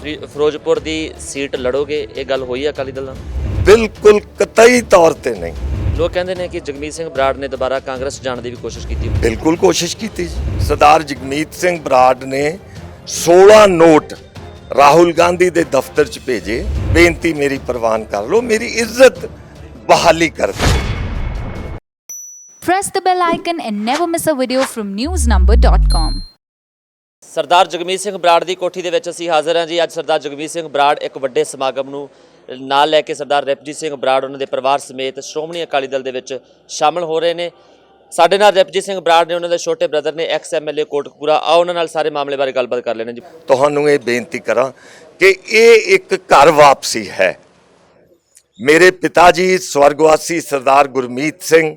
Free- Ferozepur ਦੀ seat ਲੜੋਗੇ? ਇਹ ਗੱਲ ਹੋਈ ਹੈ ਅਕਾਲੀ ਦਲ ਨਾਲ? ਬਿਲਕੁਲ ਕਤਈ ਤੌਰ ਤੇ ਨਹੀਂ। ਲੋਕ ਕਹਿੰਦੇ ਨੇ ਕਿ ਜਗਮੀਤ ਸਿੰਘ ਬਰਾੜ ਨੇ ਦੁਬਾਰਾ ਕਾਂਗਰਸ ਜਾਣ ਦੀ ਵੀ ਕੋਸ਼ਿਸ਼ ਕੀਤੀ। ਬਿਲਕੁਲ ਕੋਸ਼ਿਸ਼ ਕੀਤੀ ਜੀ। ਸਰਦਾਰ ਜਗਮੀਤ ਸਿੰਘ ਬਰਾੜ ਨੇ 16 ਨੋਟ ਰਾਹੁਲ ਗਾਂਧੀ ਦੇ ਦਫ਼ਤਰ 'ਚ ਭੇਜੇ। ਬੇਨਤੀ ਮੇਰੀ ਪ੍ਰਵਾਨ ਕਰ ਲਓ ਮੇਰੀ ਇੱਜ਼ਤ ਬਹਾਲੀ ਕਰ ਦਿਓ। Press the bell icon and never miss a video from newsnumber.com. ਸਰਦਾਰ ਜਗਮੀਤ ਸਿੰਘ ਬਰਾੜ ਦੀ ਕੋਠੀ ਦੇ ਵਿੱਚ ਅਸੀਂ ਹਾਜ਼ਰ ਹਾਂ ਜੀ। ਅੱਜ ਸਰਦਾਰ ਜਗਮੀਤ ਸਿੰਘ ਬਰਾੜ ਇੱਕ ਵੱਡੇ ਸਮਾਗਮ ਨੂੰ ਨਾਲ ਲੈ ਕੇ ਸਰਦਾਰ ਰਪਜੀਤ ਸਿੰਘ ਬਰਾੜ ਉਹਨਾਂ ਦੇ ਪਰਿਵਾਰ ਸਮੇਤ ਸ਼੍ਰੋਮਣੀ ਅਕਾਲੀ ਦਲ ਦੇ ਵਿੱਚ ਸ਼ਾਮਲ ਹੋ ਰਹੇ ਨੇ। ਸਾਡੇ ਨਾਲ ਰਪਜੀਤ ਸਿੰਘ ਬਰਾੜ ਨੇ, ਉਹਨਾਂ ਦੇ ਛੋਟੇ ਬ੍ਰਦਰ ਨੇ, ਐਕਸ ਐਮਐਲਏ ਕੋਟਕਪੂਰਾ। ਆ ਉਹਨਾਂ ਨਾਲ ਸਾਰੇ ਮਾਮਲੇ ਬਾਰੇ ਗੱਲਬਾਤ ਕਰ ਲੈਣੇ ਜੀ। ਤੁਹਾਨੂੰ ਇਹ ਬੇਨਤੀ ਕਰਾਂ ਕਿ ਇਹ ਇੱਕ ਘਰ ਵਾਪਸੀ ਹੈ। ਮੇਰੇ ਪਿਤਾ ਜੀ ਸਵਰਗਵਾਸੀ ਸਰਦਾਰ ਗੁਰਮੀਤ ਸਿੰਘ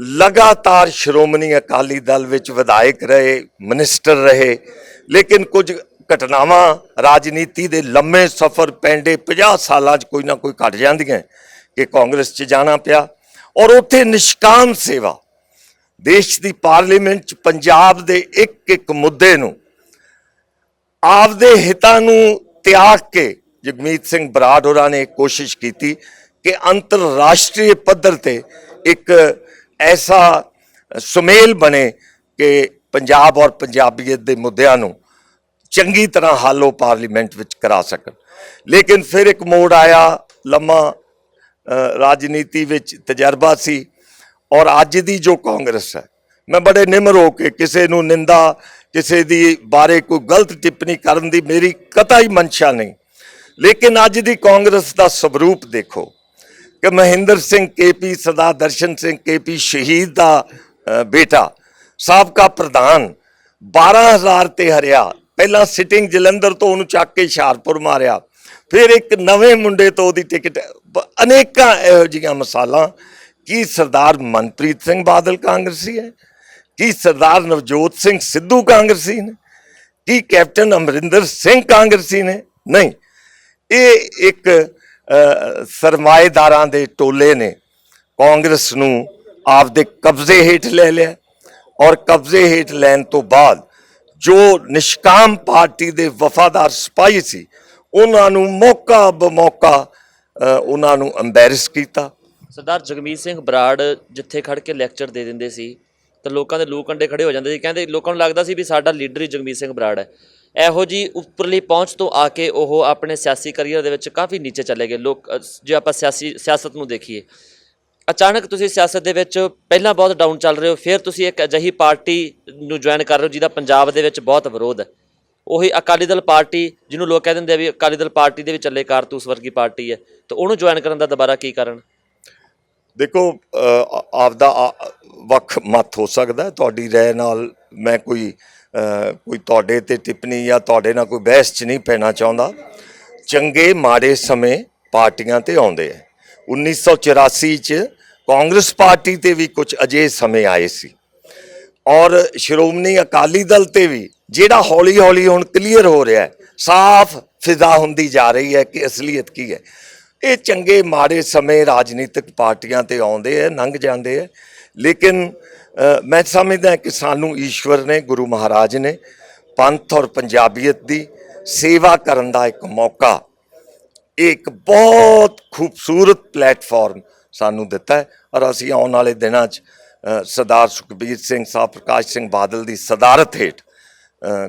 ਲਗਾਤਾਰ ਸ਼੍ਰੋਮਣੀ ਅਕਾਲੀ ਦਲ ਵਿੱਚ ਵਿਧਾਇਕ ਰਹੇ, ਮਿਨਿਸਟਰ ਰਹੇ, ਲੇਕਿਨ ਕੁਝ ਘਟਨਾਵਾਂ ਰਾਜਨੀਤੀ ਦੇ ਲੰਮੇ ਸਫ਼ਰ ਪੈਂਦੇ 50 ਸਾਲਾਂ 'ਚ ਕੋਈ ਨਾ ਕੋਈ ਘਟ ਜਾਂਦੀਆਂ, ਕਿ ਕਾਂਗਰਸ 'ਚ ਜਾਣਾ ਪਿਆ। ਔਰ ਉੱਥੇ ਨਿਸ਼ਕਾਮ ਸੇਵਾ, ਦੇਸ਼ ਦੀ ਪਾਰਲੀਮੈਂਟ 'ਚ ਪੰਜਾਬ ਦੇ ਇੱਕ ਇੱਕ ਮੁੱਦੇ ਨੂੰ ਆਪਦੇ ਹਿੱਤਾਂ ਨੂੰ ਤਿਆਗ ਕੇ ਜਗਮੀਤ ਸਿੰਘ ਬਰਾੜ ਹੋਰਾਂ ਨੇ ਕੋਸ਼ਿਸ਼ ਕੀਤੀ ਕਿ ਅੰਤਰਰਾਸ਼ਟਰੀ ਪੱਧਰ ਤੇ ਇੱਕ ਐਸਾ ਸੁਮੇਲ ਬਣੇ ਕਿ ਪੰਜਾਬ ਔਰ ਪੰਜਾਬੀਅਤ ਦੇ ਮੁੱਦਿਆਂ ਨੂੰ ਚੰਗੀ ਤਰ੍ਹਾਂ ਹੱਲ ਉਹ ਪਾਰਲੀਮੈਂਟ ਵਿੱਚ ਕਰਾ ਸਕਣ। ਲੇਕਿਨ ਫਿਰ ਇੱਕ ਮੋੜ ਆਇਆ, ਲੰਮਾ ਰਾਜਨੀਤੀ ਵਿੱਚ ਤਜਰਬਾ ਸੀ ਔਰ ਅੱਜ ਦੀ ਜੋ ਕਾਂਗਰਸ ਹੈ, ਮੈਂ ਬੜੇ ਨਿਮਰ ਹੋ ਕੇ ਕਿਸੇ ਨੂੰ ਨਿੰਦਾ, ਕਿਸੇ ਦੀ ਬਾਰੇ ਕੋਈ ਗਲਤ ਟਿੱਪਣੀ ਕਰਨ ਦੀ ਮੇਰੀ ਕਤਾ ਹੀ ਮਨਸ਼ਾ ਨਹੀਂ। ਲੇਕਿਨ ਅੱਜ ਦੀ ਕਾਂਗਰਸ ਦਾ ਸਵਰੂਪ ਦੇਖੋ ਕਿ ਮਹਿੰਦਰ ਸਿੰਘ ਕੇਪੀ ਸਰਦਾਰ ਦਰਸ਼ਨ ਸਿੰਘ ਕੇਪੀ ਸ਼ਹੀਦ ਦਾ ਬੇਟਾ, ਸਾਬਕਾ ਪ੍ਰਧਾਨ 12000 ਤੇ ਹਰਿਆ। ਪਹਿਲਾਂ ਸਿਟਿੰਗ ਜਲੰਧਰ ਤੋਂ ਉਹਨੂੰ ਚੱਕ ਕੇ ਹੁਸ਼ਿਆਰਪੁਰ ਮਾਰਿਆ। ਫਿਰ ਇੱਕ ਨਵੇਂ ਮੁੰਡੇ ਤੋਂ ਉਹਦੀ ਟਿਕਟ ਅਨੇਕਾਂ ਇਹੋ ਜਿਹੀਆਂ ਮਿਸਾਲਾਂ। ਕੀ ਸਰਦਾਰ ਮਨਪ੍ਰੀਤ ਸਿੰਘ ਬਾਦਲ ਕਾਂਗਰਸੀ ਹੈ? ਕੀ ਸਰਦਾਰ ਨਵਜੋਤ ਸਿੰਘ ਸਿੱਧੂ ਕਾਂਗਰਸੀ ਨੇ? ਕੀ ਕੈਪਟਨ ਅਮਰਿੰਦਰ ਸਿੰਘ ਕਾਂਗਰਸੀ ਨੇ? ਨਹੀਂ। ਇਹ ਇੱਕ ਸਰਮਾਏਦਾਰਾਂ ਦੇ ਟੋਲੇ ਨੇ ਕਾਂਗਰਸ ਨੂੰ ਆਪਦੇ ਕਬਜ਼ੇ ਹੇਠ ਲੈ ਲਿਆ ਔਰ ਕਬਜ਼ੇ ਹੇਠ ਲੈਣ ਤੋਂ ਬਾਅਦ ਜੋ ਨਿਸ਼ਕਾਮ ਪਾਰਟੀ ਦੇ ਵਫਾਦਾਰ ਸਿਪਾਹੀ ਸੀ ਉਹਨਾਂ ਨੂੰ ਮੌਕਾ ਬਮੌਕਾ ਅ, ਉਹਨਾਂ ਨੂੰ ਐਮਬੈਰਸ ਕੀਤਾ। ਸਰਦਾਰ ਜਗਮੀਤ ਸਿੰਘ ਬਰਾੜ ਜਿੱਥੇ ਖੜ ਕੇ ਲੈਕਚਰ ਦੇ ਦਿੰਦੇ ਸੀ ਤਾਂ ਲੋਕਾਂ ਦੇ ਲੂ ਕੰਡੇ ਖੜੇ ਹੋ ਜਾਂਦੇ ਸੀ। ਕਹਿੰਦੇ ਲੋਕਾਂ ਨੂੰ ਲੱਗਦਾ ਸੀ ਵੀ ਸਾਡਾ ਲੀਡਰ ਹੀ ਜਗਮੀਤ ਸਿੰਘ ਬਰਾੜ ਹੈ। ਇਹੋ ਜੀ ਉੱਪਰਲੀ ਪਹੁੰਚ ਤੋਂ ਆ ਕੇ ਉਹ ਆਪਣੇ ਸਿਆਸੀ ਕਰੀਅਰ ਦੇ ਵਿੱਚ ਕਾਫੀ ਨੀਚੇ ਚਲੇ ਗਏ। ਲੋਕ ਜੇ ਆਪਾਂ ਸਿਆਸੀ ਸਿਆਸਤ ਨੂੰ ਦੇਖੀਏ ਅਚਾਨਕ ਤੁਸੀਂ ਸਿਆਸਤ ਦੇ ਵਿੱਚ ਪਹਿਲਾਂ ਬਹੁਤ ਡਾਊਨ ਚੱਲ ਰਹੇ ਹੋ ਫਿਰ ਤੁਸੀਂ ਇੱਕ ਅਜਿਹੀ ਪਾਰਟੀ ਨੂੰ ਜੁਆਇਨ ਕਰ ਰਹੇ ਹੋ ਜਿਹਦਾ ਪੰਜਾਬ ਦੇ ਵਿੱਚ ਬਹੁਤ ਵਿਰੋਧ ਹੈ। ਉਹੀ ਅਕਾਲੀ ਦਲ ਪਾਰਟੀ ਜਿਹਨੂੰ ਲੋਕ ਕਹਿ ਦਿੰਦੇ ਆ ਵੀ ਅਕਾਲੀ ਦਲ ਪਾਰਟੀ ਦੇ ਵਿੱਚ ਚੱਲੇ ਕਾਰਤੂਸ ਵਰਗੀ ਪਾਰਟੀ ਹੈ ਤਾਂ ਉਹਨੂੰ ਜੁਆਇਨ ਕਰਨ ਦਾ ਦੁਬਾਰਾ ਕੀ ਕਾਰਨ? ਦੇਖੋ ਅ, ਆਪਦਾ ਵੱਖ ਮਤ ਹੋ ਸਕਦਾ ਤੁਹਾਡੀ ਰਾਏ ਨਾਲ ਮੈਂ ਕੋਈ ਕੋਈ ਤੁਹਾਡੇ ਤੇ ਟਿੱਪਣੀ ਜਾਂ ਤੁਹਾਡੇ ਨਾਲ ਕੋਈ ਬਹਿਸ 'ਚ ਨਹੀਂ ਪੈਣਾ ਚਾਹੁੰਦਾ। ਚੰਗੇ ਮਾੜੇ ਸਮੇਂ ਪਾਰਟੀਆਂ ਤੇ ਆਉਂਦੇ ਆ। 1984 'ਚ ਕਾਂਗਰਸ ਪਾਰਟੀ ਤੇ ਵੀ ਕੁਝ ਅਜੇ ਸਮੇਂ ਆਏ ਸੀ। ਔਰ ਸ਼੍ਰੋਮਣੀ ਅਕਾਲੀ ਦਲ ਤੇ ਵੀ ਜਿਹੜਾ ਹੌਲੀ ਹੌਲੀ ਹੁਣ ਕਲੀਅਰ ਹੋ ਰਿਹਾ ਸਾਫ਼ ਫਿਜ਼ਾ ਹੁੰਦੀ ਜਾ ਰਹੀ ਹੈ ਕਿ ਅਸਲੀਅਤ ਕੀ ਹੈ। ਇਹ ਚੰਗੇ ਮਾੜੇ ਸਮੇਂ ਰਾਜਨੀਤਿਕ ਪਾਰਟੀਆਂ ਤੇ ਆਉਂਦੇ ਆ ਲੰਘ ਜਾਂਦੇ ਆ। ਲੇਕਿਨ ਮੈਂ ਸਮਝਦਾ ਕਿ ਸਾਨੂੰ ਈਸ਼ਵਰ ਨੇ, ਗੁਰੂ ਮਹਾਰਾਜ ਨੇ ਪੰਥ ਔਰ ਪੰਜਾਬੀਅਤ ਦੀ ਸੇਵਾ ਕਰਨ ਦਾ ਇੱਕ ਮੌਕਾ, ਇਹ ਇੱਕ ਬਹੁਤ ਖੂਬਸੂਰਤ ਪਲੇਟਫਾਰਮ ਸਾਨੂੰ ਦਿੱਤਾ ਹੈ ਔਰ ਅਸੀਂ ਆਉਣ ਵਾਲੇ ਦਿਨਾਂ 'ਚ ਸਰਦਾਰ ਸੁਖਬੀਰ ਸਿੰਘ ਸਾਹਿਬ, ਪ੍ਰਕਾਸ਼ ਸਿੰਘ ਬਾਦਲ ਦੀ ਸਦਾਰਤ ਹੇਠ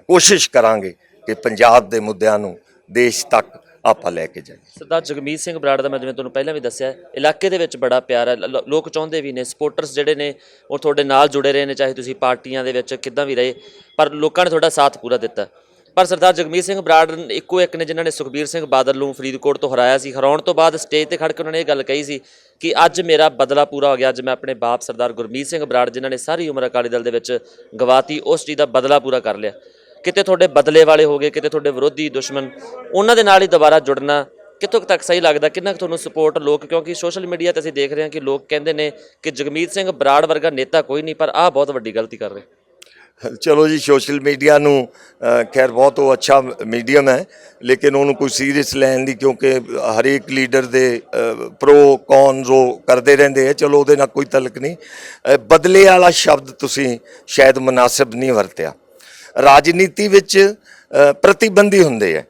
ਕੋਸ਼ਿਸ਼ ਕਰਾਂਗੇ ਕਿ ਪੰਜਾਬ ਦੇ ਮੁੱਦਿਆਂ ਨੂੰ ਦੇਸ਼ ਤੱਕ ਆਪਾਂ ਲੈ ਕੇ ਜਾਈਏ। ਸਰਦਾਰ ਜਗਮੀਤ ਸਿੰਘ ਬਰਾੜ ਦਾ ਮੈਂ ਜਿਵੇਂ ਤੁਹਾਨੂੰ ਪਹਿਲਾਂ ਵੀ ਦੱਸਿਆ, ਇਲਾਕੇ ਦੇ ਵਿੱਚ ਬੜਾ ਪਿਆਰ ਹੈ ਲ- ਲੋਕ ਚਾਹੁੰਦੇ ਵੀ ਨੇ, ਸਪੋਰਟਰਸ ਜਿਹੜੇ ਨੇ, ਉਹ ਤੁਹਾਡੇ ਨਾਲ ਜੁੜੇ ਰਹੇ ਨੇ, ਚਾਹੇ ਤੁਸੀਂ ਪਾਰਟੀਆਂ ਦੇ ਵਿੱਚ ਕਿੱਦਾਂ ਵੀ ਰਹੇ, ਪਰ ਲੋਕਾਂ ਨੇ ਤੁਹਾਡਾ ਸਾਥ ਪੂਰਾ ਦਿੱਤਾ। ਪਰ ਸਰਦਾਰ ਜਗਮੀਤ ਸਿੰਘ ਬਰਾੜ ਇੱਕੋ ਇੱਕ ਨੇ ਜਿਨ੍ਹਾਂ ਨੇ ਸੁਖਬੀਰ ਸਿੰਘ ਬਾਦਲ ਨੂੰ ਫਰੀਦਕੋਟ ਤੋਂ ਹਰਾਇਆ ਸੀ। ਹਰਾਉਣ ਤੋਂ ਬਾਅਦ ਸਟੇਜ ਤੇ ਖੜ ਕੇ ਉਹਨਾਂ ਨੇ ਇਹ ਗੱਲ ਕਹੀ ਸੀ ਕਿ ਅੱਜ ਮੇਰਾ ਬਦਲਾ ਪੂਰਾ ਹੋ ਗਿਆ, ਅੱਜ ਮੈਂ ਆਪਣੇ ਬਾਪ ਸਰਦਾਰ ਗੁਰਮੀਤ ਸਿੰਘ ਬਰਾੜ, ਜਿਨ੍ਹਾਂ ਨੇ ਸਾਰੀ ਉਮਰ ਅਕਾਲੀ ਦਲ ਦੇ ਵਿੱਚ ਗਵਾਤੀ, ਉਸ ਚੀਜ਼ ਦਾ ਬਦਲਾ ਪੂਰਾ ਕਰ ਲਿਆ। ਕਿਤੇ ਤੁਹਾਡੇ ਬਦਲੇ ਵਾਲੇ ਹੋ ਗਏ, ਕਿਤੇ ਤੁਹਾਡੇ ਵਿਰੋਧੀ ਦੁਸ਼ਮਣ, ਉਹਨਾਂ ਦੇ ਨਾਲ ਹੀ ਦੁਬਾਰਾ ਜੁੜਨਾ ਕਿੱਥੋਂ ਕੁ ਤੱਕ ਸਹੀ ਲੱਗਦਾ, ਕਿੰਨਾ ਕੁ ਤੁਹਾਨੂੰ ਸਪੋਰਟ ਲੋਕ? ਕਿਉਂਕਿ ਸੋਸ਼ਲ ਮੀਡੀਆ ਤੇ ਅਸੀਂ ਦੇਖ ਰਹੇ ਹਾਂ ਕਿ ਲੋਕ ਕਹਿੰਦੇ ਨੇ ਕਿ ਜਗਮੀਤ ਸਿੰਘ ਬਰਾੜ ਵਰਗਾ ਨੇਤਾ ਕੋਈ ਨਹੀਂ, ਪਰ ਆਹ ਬਹੁਤ ਵੱਡੀ ਗਲਤੀ ਕਰ ਰਹੇ। ਚਲੋ ਜੀ ਸੋਸ਼ਲ ਮੀਡੀਆ ਨੂੰ ਖੈਰ ਬਹੁਤ ਉਹ ਅੱਛਾ ਮੀਡੀਅਮ ਹੈ, ਲੇਕਿਨ ਉਹਨੂੰ ਕੋਈ ਸੀਰੀਅਸ ਲੈਣ ਦੀ ਕਿਉਂਕਿ ਹਰੇਕ ਲੀਡਰ ਦੇ ਪ੍ਰੋ ਕੌਨ ਜੋ ਕਰਦੇ ਰਹਿੰਦੇ ਆ, ਚਲੋ ਉਹਦੇ ਨਾਲ ਕੋਈ ਤਲਕ ਨਹੀਂ। ਬਦਲੇ ਵਾਲਾ ਸ਼ਬਦ ਤੁਸੀਂ ਸ਼ਾਇਦ ਮੁਨਾਸਿਬ ਨਹੀਂ ਵਰਤਿਆ। ਰਾਜਨੀਤੀ ਵਿੱਚ ਪ੍ਰਤੀਬੰਧੀ ਹੁੰਦੇ ਆ।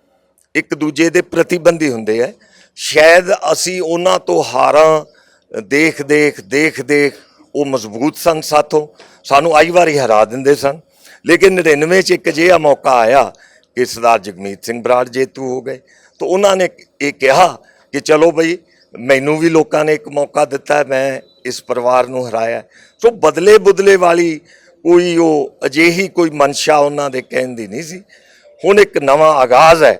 ਇੱਕ ਦੂਜੇ ਦੇ ਪ੍ਰਤੀਬੰਧੀ ਹੁੰਦੇ ਆ। ਸ਼ਾਇਦ ਅਸੀਂ ਉਹਨਾਂ ਤੋਂ ਹਾਰਾਂ ਦੇਖ ਦੇਖ ਦੇਖ ਦੇਖ, ਉਹ ਮਜ਼ਬੂਤ ਸਨ ਸਾਥੋਂ। ਸਾਨੂੰ ਆਈ ਵਾਰੀ ਹਰਾ ਦਿੰਦੇ ਸਨ। ਲੇਕਿਨ 99 ਚ ਇੱਕ ਅਜਿਹਾ ਮੌਕਾ ਆਇਆ ਕਿ ਸਰਦਾਰ ਜਗਮੀਤ ਸਿੰਘ ਬਰਾੜ ਜੇਤੂ ਹੋ ਗਏ। ਤਾਂ ਉਹਨਾਂ ਨੇ ਇਹ ਕਿਹਾ ਕਿ ਚਲੋ ਬਈ, ਮੈਨੂੰ ਵੀ ਲੋਕਾਂ ਨੇ ਇੱਕ ਮੌਕਾ ਦਿੱਤਾ, ਮੈਂ ਇਸ ਪਰਿਵਾਰ ਨੂੰ ਹਰਾਇਆ। ਸੋ ਬਦਲੇ ਬੁਦਲੇ ਵਾਲੀ ਕੋਈ ਉਹ ਅਜਿਹੀ ਕੋਈ ਮਨਸ਼ਾ ਉਹਨਾਂ ਦੇ ਕਹਿਣ ਦੀ ਨਹੀਂ ਸੀ। ਹੁਣ ਇੱਕ ਨਵਾਂ ਆਗਾਜ਼ ਹੈ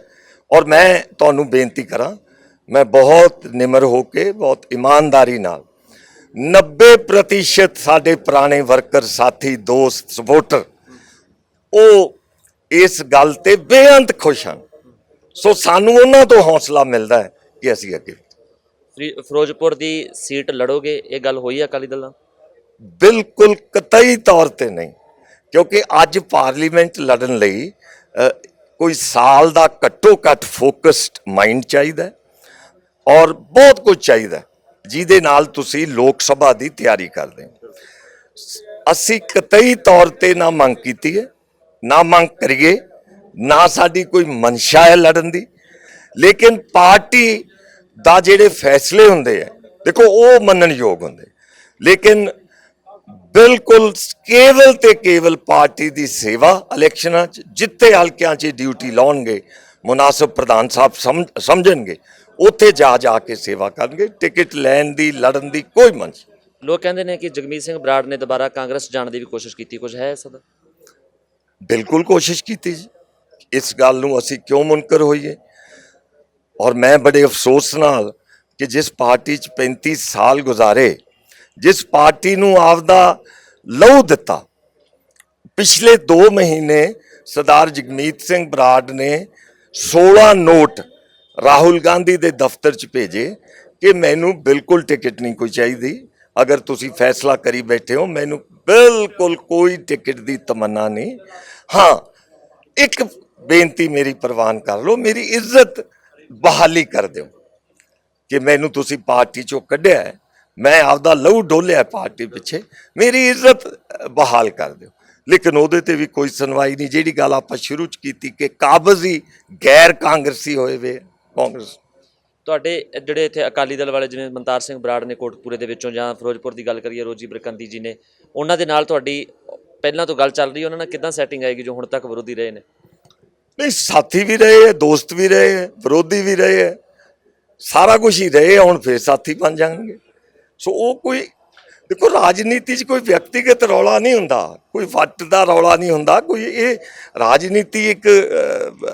ਔਰ ਮੈਂ ਤੁਹਾਨੂੰ ਬੇਨਤੀ ਕਰਾਂ, ਮੈਂ ਬਹੁਤ ਨਿਮਰ ਹੋ ਕੇ, ਬਹੁਤ ਇਮਾਨਦਾਰੀ ਨਾਲ 90% ਸਾਡੇ ਪੁਰਾਣੇ ਵਰਕਰ, ਸਾਥੀ, ਦੋਸਤ, ਸਪੋਰਟਰ, ਉਹ ਇਸ ਗੱਲ ਤੇ ਬੇਅੰਤ ਖੁਸ਼ ਹਨ। ਸੋ ਸਾਨੂੰ ਉਹਨਾਂ ਤੋਂ ਹੌਸਲਾ ਮਿਲਦਾ ਹੈ ਕਿ ਅਸੀਂ ਅੱਗੇ ਫਰੀ- ਫਿਰੋਜ਼ਪੁਰ ਦੀ ਸੀਟ ਲੜੋਗੇ? ਇਹ ਗੱਲ ਹੋਈ ਹੈ ਅਕਾਲੀ ਦਲ ਨਾਲ? ਬਿਲਕੁਲ ਕਤਈ ਤੌਰ ਤੇ ਨਹੀਂ, ਕਿਉਂਕਿ ਅੱਜ ਪਾਰਲੀਮੈਂਟ ਲੜਨ ਲਈ ਕੋਈ ਸਾਲ ਦਾ ਘੱਟੋ ਘੱਟ ਫੋਕਸਡ ਮਾਈਂਡ ਚਾਹੀਦਾ ਔਰ ਬਹੁਤ ਕੁਝ ਚਾਹੀਦਾ ਜਿਹਦੇ ਨਾਲ ਤੁਸੀਂ ਲੋਕ ਸਭਾ ਦੀ ਤਿਆਰੀ ਕਰਦੇ ਹੋ। ਅਸੀਂ ਕਤਈ ਤੌਰ ਤੇ ਨਾ ਮੰਗ ਕੀਤੀ ਹੈ, ਨਾ ਮੰਗ ਕਰੀਏ, ਨਾ ਸਾਡੀ ਕੋਈ ਮਨਸ਼ਾ ਹੈ ਲੜਨ ਦੀ, ਲੇਕਿਨ ਪਾਰਟੀ ਦਾ ਜਿਹੜੇ ਫੈਸਲੇ ਹੁੰਦੇ ਆ ਦੇਖੋ ਉਹ ਮੰਨਣਯੋਗ ਹੁੰਦੇ, ਲੇਕਿਨ ਬਿਲਕੁਲ ਕੇਵਲ ਤੇ ਕੇਵਲ ਪਾਰਟੀ ਦੀ ਸੇਵਾ ਇਲੈਕਸ਼ਨਾਂ 'ਚ ਜਿੱਥੇ ਹਲਕਿਆਂ 'ਚ ਡਿਊਟੀ ਲਾਉਣਗੇ ਮੁਨਾਸਬ ਪ੍ਰਧਾਨ ਸਾਹਿਬ ਸਮਝ- ਸਮਝਣਗੇ ਉੱਥੇ ਜਾ ਜਾ ਕੇ ਸੇਵਾ ਕਰਨਗੇ ਟਿਕਟ ਲੈਣ ਦੀ ਲੜਨ ਦੀ ਕੋਈ ਮਨਸ਼ ਲੋਕ ਕਹਿੰਦੇ ਨੇ ਕਿ ਜਗਮੀਤ ਸਿੰਘ ਬਰਾੜ ਨੇ ਦੁਬਾਰਾ ਕਾਂਗਰਸ ਜਾਣ ਦੀ ਵੀ ਕੋਸ਼ਿਸ਼ ਕੀਤੀ ਕੁਝ ਹੈ ਇਸ ਦਾ? ਬਿਲਕੁਲ ਕੋਸ਼ਿਸ਼ ਕੀਤੀ ਜੀ। ਇਸ ਗੱਲ ਨੂੰ ਅਸੀਂ ਕਿਉਂ ਮੁਨਕਰ ਹੋਈਏ? ਔਰ ਮੈਂ ਬੜੇ ਅਫਸੋਸ ਨਾਲ ਕਿ ਜਿਸ ਪਾਰਟੀ 'ਚ 35 ਸਾਲ ਗੁਜ਼ਾਰੇ ਜਿਸ ਪਾਰਟੀ ਨੂੰ ਆਪਦਾ ਲਹੂ ਦਿੱਤਾ। ਪਿਛਲੇ 2 ਮਹੀਨੇ ਸਰਦਾਰ ਜਗਮੀਤ ਸਿੰਘ ਬਰਾੜ ਨੇ 16 ਨੋਟ ਰਾਹੁਲ ਗਾਂਧੀ ਦੇ ਦਫ਼ਤਰ 'ਚ ਭੇਜੇ ਕਿ ਮੈਨੂੰ ਬਿਲਕੁਲ ਟਿਕਟ ਨਹੀਂ ਕੋਈ ਚਾਹੀਦੀ। ਅਗਰ ਤੁਸੀਂ ਫੈਸਲਾ ਕਰੀ ਬੈਠੇ ਹੋ, ਮੈਨੂੰ ਬਿਲਕੁਲ ਕੋਈ ਟਿਕਟ ਦੀ ਤਮੰਨਾ ਨਹੀਂ। ਹਾਂ, ਇੱਕ ਬੇਨਤੀ ਮੇਰੀ ਪ੍ਰਵਾਨ ਕਰ ਲਓ, ਮੇਰੀ ਇੱਜ਼ਤ ਬਹਾਲੀ ਕਰ ਦਿਓ ਕਿ ਮੈਨੂੰ ਤੁਸੀਂ ਪਾਰਟੀ ਚੋਂ ਕੱਢਿਆ ਮੈਂ ਆਪਦਾ ਲਹੂ ਡੋਲਿਆ ਪਾਰਟੀ ਪਿੱਛੇ ਮੇਰੀ ਇੱਜ਼ਤ ਬਹਾਲ ਕਰ ਦਿਓ। ਲੇਕਿਨ ਉਹਦੇ ਤੇ ਵੀ ਕੋਈ ਸੁਣਵਾਈ ਨਹੀਂ। ਜਿਹੜੀ ਗੱਲ ਆਪਾਂ ਸ਼ੁਰੂ ਚ ਕੀਤੀ ਕਿ ਕਾਬਜ਼ ਹੀ ਗੈਰ ਕਾਂਗਰਸੀ ਹੋਏ ਵੇ ਕਾਂਗਰਸ। ਤੁਹਾਡੇ ਜਿਹੜੇ ਇੱਥੇ ਅਕਾਲੀ ਦਲ ਵਾਲੇ ਜਿਵੇਂ ਮਨਤਾਰ ਸਿੰਘ ਬਰਾੜ ਨੇ ਕੋਟਪੂਰੇ ਦੇ ਵਿੱਚੋਂ ਜਾਂ ਫਿਰੋਜ਼ਪੁਰ ਦੀ ਗੱਲ ਕਰੀਏ ਰੋਜੀ ਬਰਕੰਦੀ ਜੀ ਨੇ ਉਹਨਾਂ ਦੇ ਨਾਲ ਤੁਹਾਡੀ ਪਹਿਲਾਂ ਤੋਂ ਗੱਲ ਚੱਲ ਰਹੀ ਉਹਨਾਂ ਨਾਲ ਕਿਦਾਂ ਸੈਟਿੰਗ ਆਏਗੀ ਜੋ ਹੁਣ ਤੱਕ ਵਿਰੋਧੀ ਰਹੇ ਨੇ? ਨਹੀਂ ਸਾਥੀ ਵੀ ਰਹੇ ਦੋਸਤ ਵੀ ਰਹੇ ਵਿਰੋਧੀ ਵੀ ਰਹੇ ਸਾਰਾ ਕੁਝ ਹੀ ਰਹੇ ਹੁਣ ਫੇਰ ਸਾਥੀ ਬਣ ਜਾਣਗੇ। ਸੋ ਉਹ ਕੋਈ, ਦੇਖੋ ਰਾਜਨੀਤੀ 'ਚ ਕੋਈ ਵਿਅਕਤੀਗਤ ਰੌਲਾ ਨਹੀਂ ਹੁੰਦਾ, ਕੋਈ ਵੱਟ ਦਾ ਰੌਲਾ ਨਹੀਂ ਹੁੰਦਾ, ਕੋਈ ਇਹ ਰਾਜਨੀਤੀ ਇੱਕ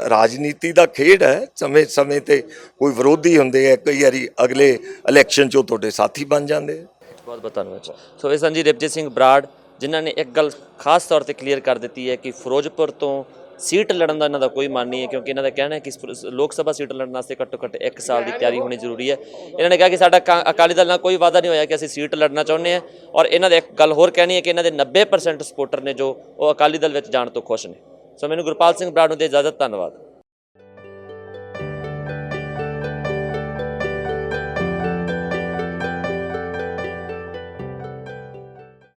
ਰਾਜਨੀਤੀ ਦਾ ਖੇਡ ਹੈ, ਸਮੇਂ ਸਮੇਂ ਤੇ ਕੋਈ ਵਿਰੋਧੀ ਹੁੰਦੇ ਆ, ਕਈ ਵਾਰੀ ਅਗਲੇ ਇਲੈਕਸ਼ਨ 'ਚੋਂ ਤੁਹਾਡੇ ਸਾਥੀ ਬਣ ਜਾਂਦੇ ਆ। ਬਹੁਤ ਬਹੁਤ ਧੰਨਵਾਦ ਸੋ ਇਹ ਸਨ ਰਿਪਜੀਤ ਸਿੰਘ ਬਰਾੜ, ਜਿਨ੍ਹਾਂ ਨੇ ਇੱਕ ਗੱਲ ਖਾਸ ਤੌਰ ਤੇ ਕਲੀਅਰ ਕਰ ਦਿੱਤੀ ਹੈ ਕਿ ਫਿਰੋਜ਼ਪੁਰ ਤੋਂ ਸੀਟ ਲੜਨ ਦਾ ਇਹਨਾਂ ਦਾ ਕੋਈ ਮਨ ਨਹੀਂ ਹੈ, ਕਿਉਂਕਿ ਇਹਨਾਂ ਦਾ ਕਹਿਣਾ ਹੈ ਕਿ ਲੋਕ ਸਭਾ ਸੀਟ ਲੜਨ ਵਾਸਤੇ ਘੱਟੋ ਘੱਟ 1 ਸਾਲ ਦੀ ਤਿਆਰੀ ਹੋਣੀ ਜ਼ਰੂਰੀ ਹੈ। ਇਹਨਾਂ ਨੇ ਕਿਹਾ ਕਿ ਸਾਡਾ ਕਾ- ਅਕਾਲੀ ਦਲ ਨਾਲ ਕੋਈ ਵਾਅਦਾ ਨਹੀਂ ਹੋਇਆ ਕਿ ਅਸੀਂ ਸੀਟ ਲੜਨਾ ਚਾਹੁੰਦੇ ਹਾਂ ਔਰ ਇਹਨਾਂ ਦੇ ਇੱਕ ਗੱਲ ਹੋਰ ਕਹਿਣੀ ਹੈ ਕਿ ਇਹਨਾਂ ਦੇ 90% ਸਪੋਰਟਰ ਨੇ ਜੋ ਉਹ ਅਕਾਲੀ ਦਲ ਵਿੱਚ ਜਾਣ ਤੋਂ ਖੁਸ਼ ਨੇ। ਸੋ ਮੈਨੂੰ ਗੁਰਪਾਲ ਸਿੰਘ ਬਰਾੜ ਨੂੰ ਦੇ ਇਜਾਜ਼ਤ, ਧੰਨਵਾਦ।